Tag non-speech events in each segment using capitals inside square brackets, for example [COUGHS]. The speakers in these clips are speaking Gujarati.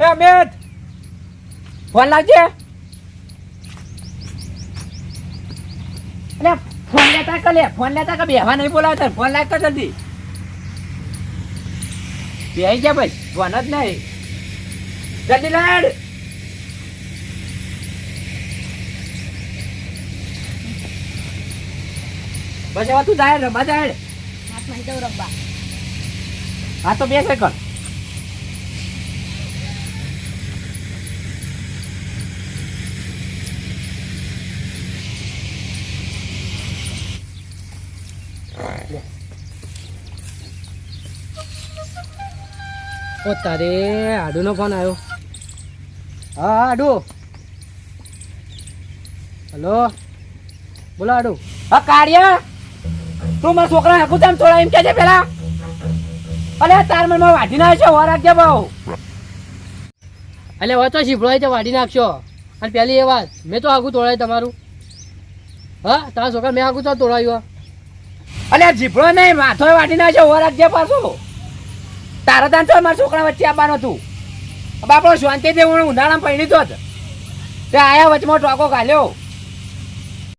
એ અમિત ફોન લાગજે અલે ફોન લેતા કે લે ફોન લેતા કે બેહવા નહીં બોલાવતા ફોન લાગતો જલ્દી બેહી ગયા ભાઈ ફોન જ નહીં. જલ્દી લાડ! બસ હવે તું જાય રમવા જાય હા તો બે સેકન્ડ ઓ, તારે આડુનો ફોન આવ્યો. હા હા, આડુ. હલો? બોલો, આડુ. હા કાળિયા તું મારા છોકરા હાકું તેમ થોડા એમ કેજે પેલા? અલે, તાર મનમાં વાઢી નાખશો છે વાર રાખજે બહુ. એટલે હવે તો શીભળો તો વાઢી નાખશો. અને પહેલી એ વાત, મેં તો આગું તોડાય તમારું. હા, તારા છોકરા મેં આગું તો તોડાયું અલે જીભળો નહીં માથો વાઢી નાખશો છે વાર રાખજે પાછો. તારા તાન તો મારા છોકરા વચ્ચે આપવાનું હતું. બાપડો શાંતિ દે હું ઉનાળામાં પૈણી તો જ તે આયા વચમાં ટોકો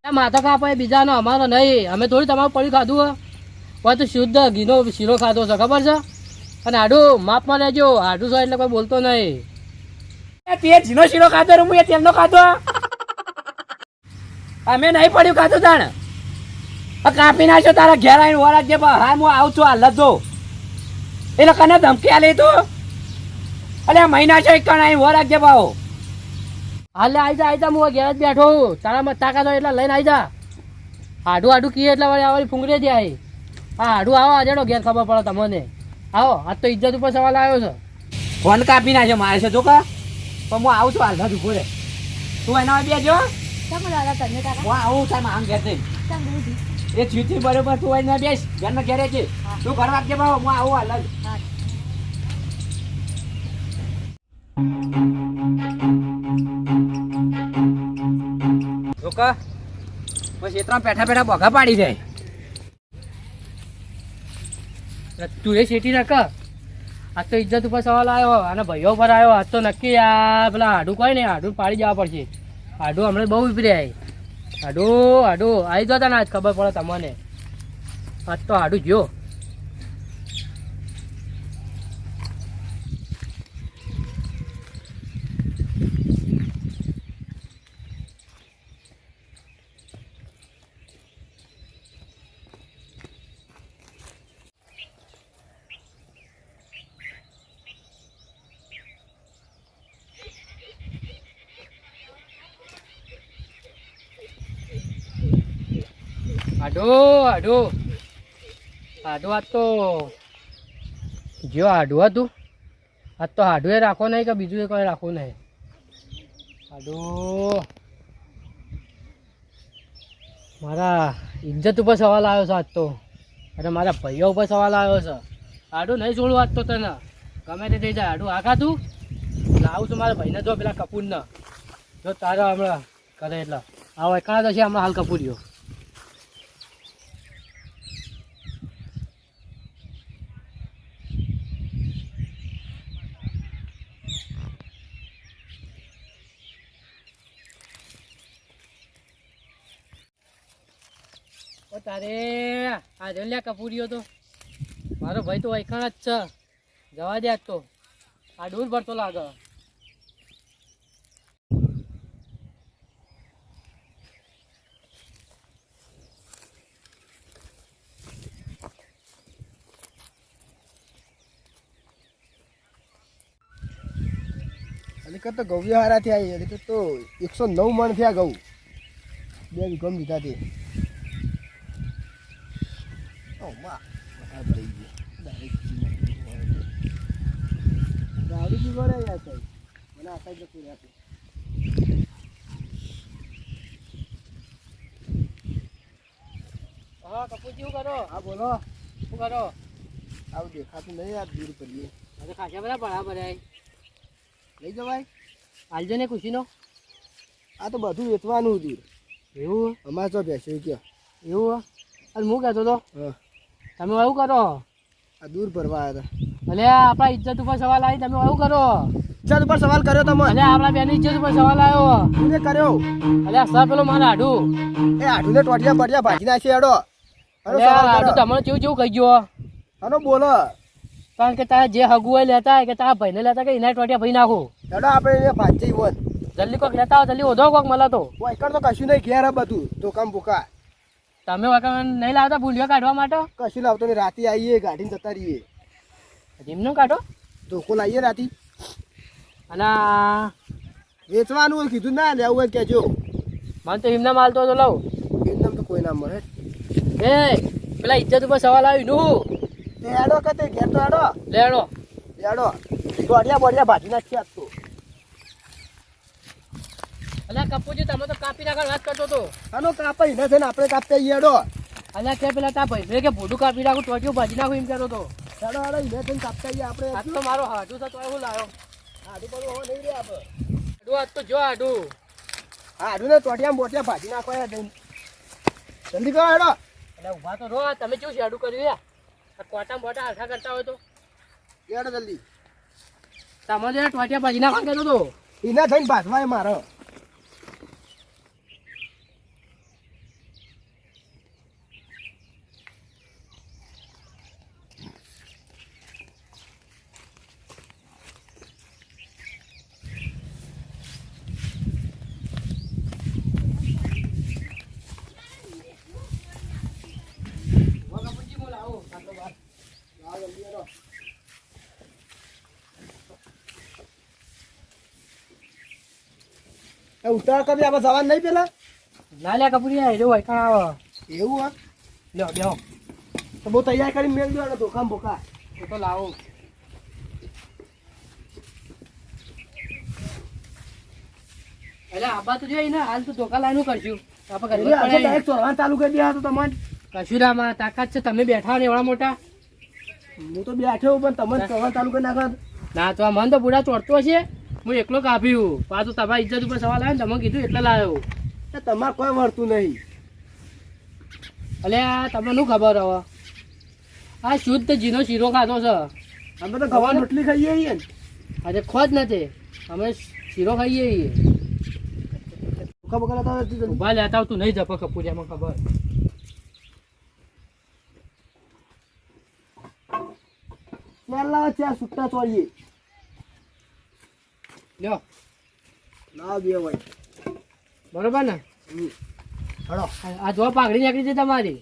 આ માથો કાપો એ બીજાનો અમારો નહીં. અમે થોડી તમારું પડી ખાધું પણ તું શુદ્ધ ઘીનો શીરો ખાધો છે ખબર છે? અને આડું માપમાં લેજો. આડું છો એટલે કોઈ બોલતો નહીં. તે જીનો શીરો ખાધો રે હું એ તેમનો ખાધો? અમે નહીં પડ્યું ખાધું તાણ. આ કાપી નાખ્યો તારા ઘેર આવીને વરાજ જે બા હા હું આવું છું જ જો એ લોકોને ધમકી આલી તું? અલે આ મહિના છે એક કણ આવીને વાર રાખજે ભાવ હાલે આઈ જા આઈ જા હું ઘેર જ બેઠો છું. તારામાં તાકાત હોય એટલે લઈને આઈ જા. આડું આડું કીએ એટલે વળી આવડી ફૂંગરે જ આવી. હા આડું આવો આજેડો ઘેર ખબર પડે તમને. આવો આજ તો ઇજ્જત ઉપર સવાલ આવ્યો છે. ફોન કાપી નાખ્યો મારે છે જો કા. પણ હું આવું છું હાલ જ ઊભો તું એના બે જો. કેમ દાદા તમે કાકા? હું આવું તાર આમ ઘેર જઈને. એ થયું બરોબર તું એના બેસ ઘરના ઘેરે છે તું ઘર રાખજે બાઓ હું આવું હા. જોકા બસ એટલા પેઠા પેઠા બોઘા પાડી જાય. તું એ શેટી રાખ આજ તો ઇજ્જત ઉપર સવાલ આવ્યો અને ભાઈઓ પર આવ્યો. આજ તો નક્કી આ પેલા આડું કોઈ ને આડું પાડી જવા પડશે. આડું હમણાં બહુ વિપરી આવી. આડું આડું. આવી જતા ને આજ ખબર પડે તમને. આજ તો આડું જો. આડો આડો. આડો આજ તો, જો આડું હતું. આજ તો આડું એ રાખો નહીં કે બીજું એ કોઈ રાખવું નહીં. આડું. મારા ઇજ્જત ઉપર સવાલ આવ્યો છે આજ તો. અને મારા ભાઈઓ ઉપર સવાલ આવ્યો છે. આડું નહીં છોડું આજ તો તને. ગમે તે થઈ જાય. આડું આખા તું લાવું છું મારા ભાઈને જો પેલા કપૂરના. જો તારા હમણાં કરે એટલે. આવો એકાદ હમણાં હાલ કપૂર્યો તારે આ જલ્યા કપૂરીઓ તો. મારો ભાઈ તો વૈખાણ જ છે. જવા દે તો. આ દૂર ભરતો લાગે. અને તો ગૌ હારા થયા એટલે તો એકસો નવ મણ થયા ગૌ. બે ગમ લીધા તે. માં બધા ભરાઈ ગયા Direct ગાડી બી ભરાઈ યાર સાહેબ મને આ સાઈડ જતું રહ્યા હા કપૂરજી શું કરો હા બોલો શું કરો આવું દેખાતું નહીં યાર દૂર કરીએ આજે ખાસા બધા ભણા ભરાય લઈ જવાય હાલજો ને ખુશીનો આ તો બધું વેચવાનું દૂર એવું અમારે તો બેસ્યું ગયા એવું અને હું કહેતો હતો હા તમે એવું કરો. આ દૂર ભરવા આવ્યા હતા. અલે આપણા ઇજ્જત ઉપર સવાલ આવી તમે આવું કરો. ઇજ્જત ઉપર સવાલ કર્યો તમે અલે આપણા બેની ઇજ્જત ઉપર સવાલ આવ્યો. કોને કર્યો? અલે સર પેલો મારે આડું. એ આઢુને ટોટિયા બટિયા ભાજી નાખી એડો અરે આડું તમને કેવું કેવું કહી ગયો. આનો બોલો. કારણ કે તારા જે હગુ હોય લેતા હોય કે તારા ભાઈને લેતા કે એના ટોટિયા ભાઈ નાખો. એડો આપણે ભાજી હોત. જલ્દી કોક લેતા આવો જલ્દી ઓધો કોક મળે તો. તો કશું નહીં ઘેર બધું. ધોકામ ભૂકા. તમે વખત નહીં લાવતા ભૂલિયો કાઢવા માટે? કશું લાવતો નહીં રાતે આવીએ ગાડીને જતા રહીએ. જીમનું કાઢો. ધોકો લાવીએ રાતે. અને વેચવાનું હોય કીધું ના લેવું હોય કેજો મને તો એમના માલતો તો લઉં એકદમ તો કોઈ ના મળે. એ પેલા ઇજ્જત ઉપર સવાલ આવ્યું નું તે કે તે ઘેર તો હેડો. લેડો. લેડો બોડિયા બોડિયા ભાજી નાખી આજ તો અલ્યા કપૂજી તમે તો કાપી નાખવા વાત કરતો તો આનો કાપાઈ ના છે ને આપણે કાપતા હેડો. અલ્યા કે પેલા તા ભાઈ કે ભોડું કાપી નાખું ટોટિયું ભાજી નાખું એમ કહેતો તો ચાલો આડો એને થઈને કાપતા આવીએ આપણે આજ તો મારો હાડું છે તો હું લાવ્યો બધું હોવા નહીં રે આપણે હાડું આજ તો જો હાડું. હા ને ટોટિયા બોટિયા ભાજી નાખવા યાર જઈને. જલ્દી કરો હેડો. એટલે ઊભા તો રહો તમે કેવું છે કર્યું યાર આ કોટા બોટા હરખા કરતા હોય તો. હેડો જલ્દી. તમે જે ટોટિયા ભાજી નાખવા કહેતો તો એના થઈને ભાજવા મારો એ ઉતાર કરી આપણે જવાનું નહીં પેલા ના લ્યા કપૂરી આ હેરો હોય કાં આવે? એવું હા લ્યો બેહો. તો બહુ તૈયાર કરી મેળ દો એટલે ધોકામ ભોકા. એ તો લાવો. એટલે આબા તો જોઈએ ને હાલ તો ધોકા લાઈનું કરશું આપણે ચોરવાનું ચાલુ કરી દે તો તમારે કશું તાકાત છે તમે બેઠા ને એવડા મોટા? હું તો બેઠો પણ તમને ચોરવાનું ચાલુ કરી નાખો ના તો આ મન તો બુડા ચોટતો છે. હું એકલો કાપ્યું પાછું તમારી ઇજ્જત ઉપર સવાલ આવે ને તમે કીધું એટલે લાવ્યો એ તમારે કોઈ વળતું નહીં. અલ્યા તમને શું ખબર હવે? આ શુદ્ધ જીનો શીરો ખાતો છે. અમે તો ગવાની રોટલી ખાઈએ છીએ ને. આજે ખોજ નથી. અમે શીરો ખાઈએ છીએ. ઊભા લેતા તું નહીં જપો કપૂરિયામાં ખબર. લાવો ચાર સુટ્ટા ચોરીએ લ્યો. ના બે ભાઈ. બરોબર ને. હળો. આ જો પાઘડી નીકળી છે તમારી.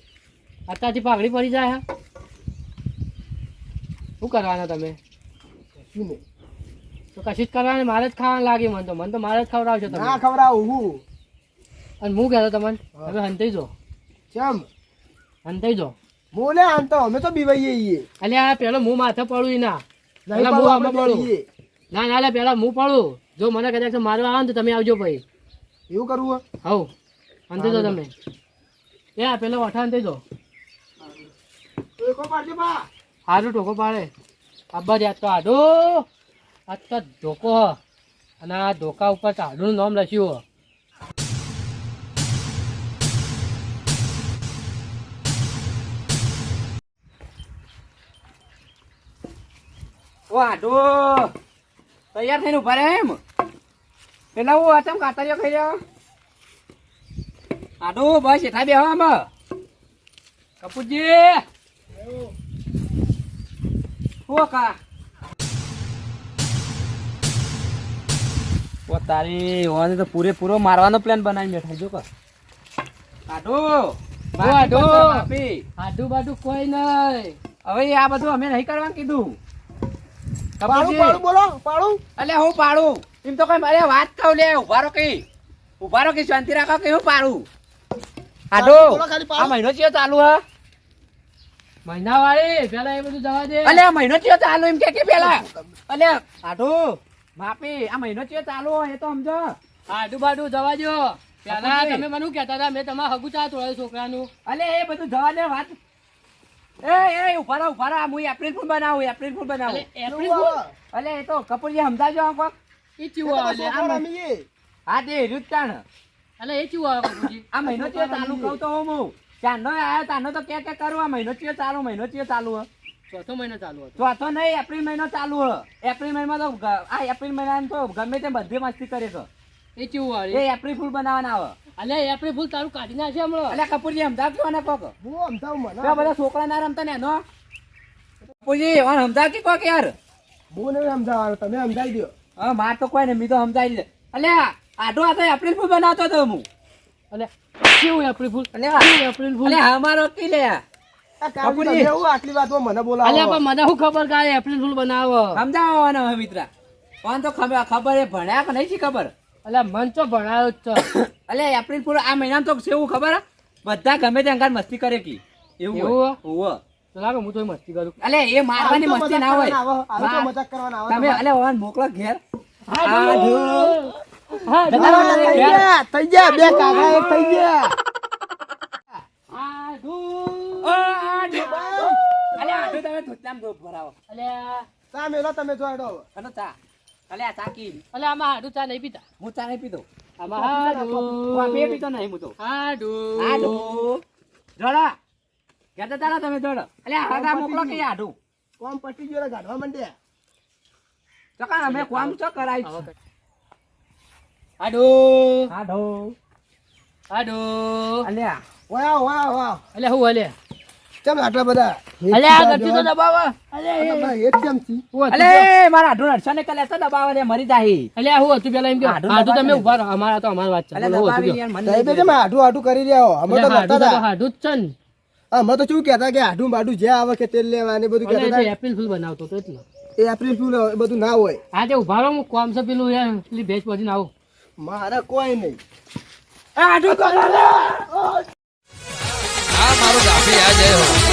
અત્યારથી પાઘડી પડી જાય હા. શું કરવાના તમે? શું તો કશું જ કરવાનું મારે જ ખાવાનું લાગે મને તો. મને તો મારે જ ખવડાવશો તમે. ના ખવડાવું હું. અને હું કહેતો તમને હવે હંતાઈ જો. કેમ હંતાઈ જો. હું ને હંતો અમે તો બીવાઈએ આ પેલો હું માથે પડું ના પેલા હું આમાં પડું. ના ના લે પેલા હું પડું. જો મને કદાચ મારવા આવે ને તો તમે આવજો ભાઈ. એવું કરવું હે? હવ. હંતાઈ જો તમે. એ આ પેલો વઠા અંતે જો. સારું ટોકો પાડે. આબા યાદ તો આડો. આ તો ધોકો હ. અને આ ધોકા ઉપર આડું નામ લખ્યું હ. ઓ આટો તૈયાર થઈને ઊભા રહ્યા એમ? પેલા હું અચમ કાતરીઓ ખાઈ રહ્યો. આડો બસ એઠા બેહો આમ. કપૂરજી. હો કા. ઓ તારી ઓને તો પૂરેપૂરો મારવાનો પ્લાન બનાવી બેઠા જો કા. આટો. માફી. આડુ કોઈ નહીં. હવે આ બધું અમે નહીં કરવાનું કીધું. પાડું. પાડું બોલો પાડું. અલે હું પાડું. એમ તો કઈ મારે વાત કહું લે ઊભા કઈ ઊભા કઈ શાંતિ રાખો કે હું પાડું? આડો બોલો ખાલી પાડું. આ મહિનો ચિયો ચાલુ હે? મહિના વાળી પેલા એ બધું જવા દે. અલે મહિનો ચિયો ચાલુ એમ કે કે પેલા? અલે આડો માપી આ મહિનો ચિયો ચાલુ એ તો સમજો. આડુ બાડુ જવા દો પેલા. તમે મને કહેતા હતા મેં તમારા હગુ ચા તોડ્યું છોકરાનું. અલે એ બધું જવા દે વાત એ એ ઊભા રહો ઊભા રહો. આ હું એપ્રિલ ફૂલ બનાવું એપ્રિલ ફૂલ બનાવું. April fool? અલે એ તો કપૂરજી સમજાજો કોક. ચીવો હા તે રૂચાણ અલે એ ચીવો. આ મહિનો ચાલુ કહું તો હું ચાંદો આયો ચાંદો તો કે કે કરું આ મહિનો ચાલુ મહિનો ચિયો ચાલુ હ. ચોથો મહિનો ચાલુ હતો. ચોથો નહીં એપ્રિલ મહિનો ચાલુ હ. એપ્રિલ મહિનામાં તો આ એપ્રિલ મહિનામાં તો ગમે તે બધી મસ્તી કરે છે એ કેવું એ એપ્રિલ ફૂલ બનાવવાના આવે. અલ્યા એપ્રિલ ફૂલ તારું કાઢી નાખે હમણાં. અલે કપૂરજી સમજાવજો ને કોક? હું સમજાવું મને બધા છોકરા ના રમતા ને એનો? કપૂરજી ઓન સમજાવ કે કોક યાર? હું નહીં સમજાવવાનું તમે સમજાવી દો હા માર તો કોઈ ને મી તો સમજાવી દે અલે આટો આતો એપ્રિલ ફૂલ બનાવતો હતો હું. અલે કેવું એપ્રિલ ફૂલ? અલે એપ્રિલ ફૂલ? અલે અમારો કી લે? આ કપૂરજી. એવું આટલી વાતમાં મને બોલાવો. અલે પણ મને શું ખબર કે એપ્રિલ ફૂલ બનાવો? સમજાવવાનો મિત્ર. કોણ તો ખબર ખબર એ ભણ્યા કે નહીં ખબર? અલ્યા મન તો ભણાયો જ છે. [COUGHS] અલ્યા એપ્રિલ પૂરો આ મહિનામાં તો એવું ખબર બધા ગમે તે અંગાર મસ્તી કરે કી. એવું એવું હોય. હે? લાગે હું તો મસ્તી કરું. અલે એ મારવાની મસ્તી ના હોય. કરવાના આવો, આવું તો મા- મજાક કરવાના આવો તમે અલે ઓન મોકલો ઘેર. હા. થઈ ગયા થઈ ગયા બે કાકા એક થઈ ગયા. આધુ. ઓ, આધુ. અલ્યા તમે ધોતલામાં ધોપ ભરાવો. અલ્યા ચા મેલો તમે જો અને ચા. અલ્યા ચા કી અલ્યા આમાં હાડું ચા નહીં પીતા. હું ચા નહીં પીતો. આમાં હાડું. કોફી પીતો નહીં હું તો. હાડું. આડુ જોડા. કેતા તારા તમે જોડો. અલે હાડા મોકલો કે આડુ કોમ પટી જોડે ને ગાઢવા માંડ્યા ચકા અમે કોમ ચો કરાય આવો છે? કર. હાડું. અલ્યા વાહ વાહ વાહ અલ્યા હું અલ્યા કેમ આટલા બધા અલે આ ગરજી તો દબાવો. અલે. હું હતું અલે મારા આઢો નડશો ને કલે તો દબાવા દે મરી જાહી. અલે હું હતું પેલા એમ કે હાડું હાડું તમે ઊભા રહો અમારા તો અમારી વાત ચાલે હું હતું દબાવી કયો. યાર મને સાહેબે તમે આઢો આઢો કરી રહ્યા હો. અમે તો અલ્યા નતા તો હતા. હાડું જ છે ને. અમે તો શું કહેતા કે આઢું બાઢું જે આવે કે તેલ લેવા ને બધું કહેતા એપ્રિલ ફૂલ બનાવતો તો એટલે. એ એપ્રિલ ફૂલ એ બધું ના હોય. હા તે ઊભા રહો હું કોમ છે પેલું યાર પેલી ભેજ પછી આવું. મારે કોઈ નહીં. આઢું કરો મારું ગાફી આ જય હો.